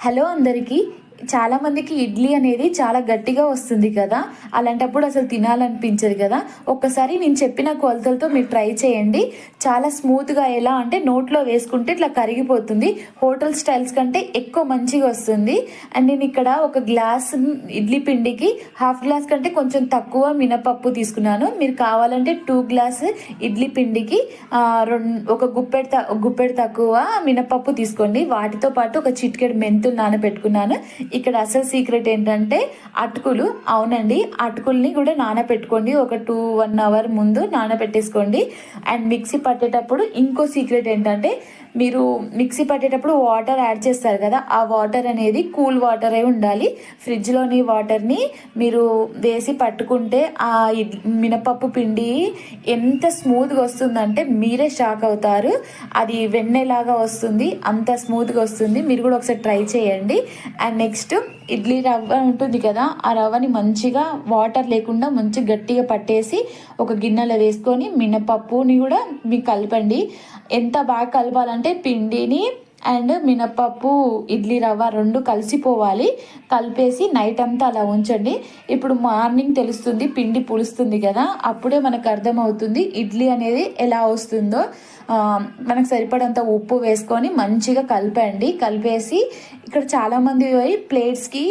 Hello అందరికీ చాలామందికి ఇడ్లీ అనేది చాలా గట్టిగా వస్తుంది కదా. అలాంటప్పుడు అసలు తినాలనిపించదు కదా. ఒక్కసారి నేను చెప్పిన కొలతలతో మీరు ట్రై చేయండి. చాలా స్మూత్గా ఎలా అంటే నోట్లో వేసుకుంటే ఇట్లా కరిగిపోతుంది. హోటల్ స్టైల్స్ కంటే ఎక్కువ మంచిగా వస్తుంది. అండ్ నేను ఇక్కడ ఒక గ్లాస్ ఇడ్లీ పిండికి హాఫ్ గ్లాస్ కంటే కొంచెం తక్కువ మినపప్పు తీసుకున్నాను. మీరు కావాలంటే టూ గ్లాస్ ఇడ్లీ పిండికి రెండు ఒక గుప్పెడు త- గుప్పెడు తక్కువ మినపప్పు తీసుకోండి. వాటితో పాటు ఒక చిటికెడు మెంతులు నానబెట్టుకున్నాను. ఇక్కడ అసలు సీక్రెట్ ఏంటంటే అటుకులు అవునండి అటుకుల్ని కూడా నానబెట్టుకోండి ఒక టూ వన్ అవర్ ముందు నానబెట్టేసుకోండి అండ్ మిక్సీ పట్టేటప్పుడు ఇంకో సీక్రెట్ ఏంటంటే మీరు మిక్సీ పట్టేటప్పుడు వాటర్ యాడ్ చేస్తారు కదా ఆ వాటర్ అనేది కూల్ వాటర్ అయి ఉండాలి. ఫ్రిడ్జ్లోని వాటర్ని మీరు వేసి పట్టుకుంటే ఆ మినపప్పు పిండి ఎంత స్మూత్గా వస్తుందంటే మీరే షాక్ అవుతారు. అది వెన్నెలాగా వస్తుంది అంత స్మూత్గా వస్తుంది. మీరు కూడా ఒకసారి ట్రై చేయండి. అండ్ నెక్స్ట్ నెక్స్ట్ ఇడ్లీ రవ్వ ఉంటుంది కదా ఆ రవ్వని మంచిగా వాటర్ లేకుండా మంచి గట్టిగా పట్టేసి ఒక గిన్నెలో వేసుకొని మినపప్పుని కూడా మీకు కలపండి. ఎంత బాగా కలపాలంటే పిండిని అండ్ మినప్పప్పు ఇడ్లీ రవ్వ రెండు కలిసిపోవాలి. కలిపేసి నైట్ అంతా అలా ఉంచండి. ఇప్పుడు మార్నింగ్ తెలుస్తుంది పిండి పులుస్తుంది కదా అప్పుడే మనకు అర్థమవుతుంది ఇడ్లీ అనేది ఎలా వస్తుందో. మనకు సరిపడంత ఉప్పు వేసుకొని మంచిగా కలిపండి. కలిపేసి ఇక్కడ చాలామంది పోయి ప్లేట్స్కి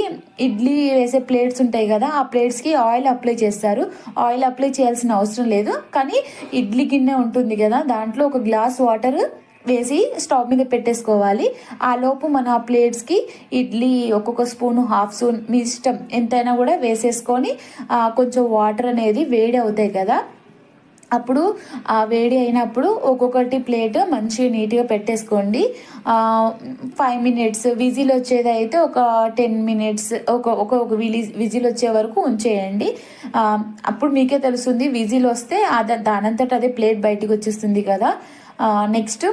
ఇడ్లీ వేసే ప్లేట్స్ ఉంటాయి కదా ఆ ప్లేట్స్కి ఆయిల్ అప్లై చేస్తారు. ఆయిల్ అప్లై చేయాల్సిన అవసరం లేదు. కానీ ఇడ్లీ గిన్నె ఉంటుంది కదా దాంట్లో ఒక గ్లాస్ వాటర్ వేసి స్టవ్ మీద పెట్టేసుకోవాలి. ఆ లోపు మన ఆ ప్లేట్స్కి ఇడ్లీ ఒక్కొక్క స్పూన్ హాఫ్ స్పూన్ మీ ఇష్టం ఎంతైనా కూడా వేసేసుకొని కొంచెం వాటర్ అనేది వేడి అవుతాయి కదా. అప్పుడు ఆ వేడి అయినప్పుడు ఒక్కొక్కటి ప్లేట్ మంచిగా నీట్గా పెట్టేసుకోండి. ఫైవ్ మినిట్స్ విజిల్ వచ్చేది అయితే ఒక టెన్ మినిట్స్ ఒక ఒక ఒక విలి విజిల్ వచ్చే వరకు ఉంచేయండి. అప్పుడు మీకే తెలుస్తుంది విజిల్ వస్తే అది దానంతట అదే ప్లేట్ బయటికి వచ్చేస్తుంది కదా. నెక్స్ట్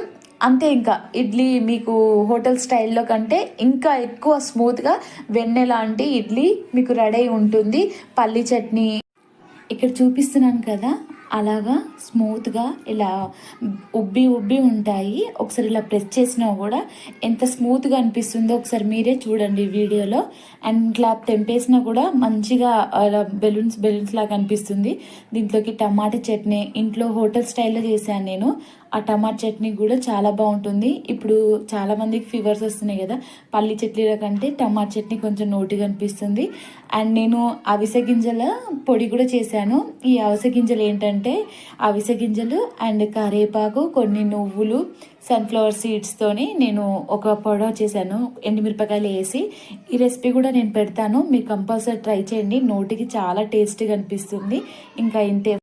అంతే ఇంకా ఇడ్లీ మీకు హోటల్ స్టైల్లో కంటే ఇంకా ఎక్కువ స్మూత్గా వెన్నె లాంటి ఇడ్లీ మీకు రెడీ అయి ఉంటుంది. పల్లి చట్నీ. ఇక్కడ చూపిస్తున్నాను కదా. అలాగా స్మూత్గా ఇలా ఉబ్బి ఉబ్బి ఉంటాయి. ఒకసారి ఇలా ప్రెస్ చేసినా కూడా ఎంత స్మూత్గా అనిపిస్తుందో ఒకసారి మీరే చూడండి వీడియోలో. అండ్ ఇట్లా తెంపేసినా కూడా మంచిగా అలా బెలూన్స్ బెలూన్స్ లాగా అనిపిస్తుంది. దీంట్లోకి టమాటా చట్నీ ఇంట్లో హోటల్ స్టైల్లో చేశాను నేను. ఆ టమాటా చట్నీ కూడా చాలా బాగుంటుంది. ఇప్పుడు చాలామందికి ఫీవర్స్ వస్తున్నాయి కదా పల్లి చట్నీల కంటే టమాటా చట్నీ కొంచెం నోటిగా అనిపిస్తుంది. అండ్ నేను అవిసె గింజల పొడి కూడా చేశాను. ఈ అవిసె గింజలు ఏంటంటే అవిసె గింజలు అండ్ కరివేపాకు కొన్ని నువ్వులు సన్ఫ్లవర్ సీడ్స్తోని నేను ఒక పొడవ చేశాను ఎండుమిరపకాయలు వేసి. ఈ రెసిపీ కూడా నేను పెడతాను మీరు కంపల్సరీ ట్రై చేయండి నోటికి చాలా టేస్టీగా అనిపిస్తుంది. ఇంకా ఇంతే.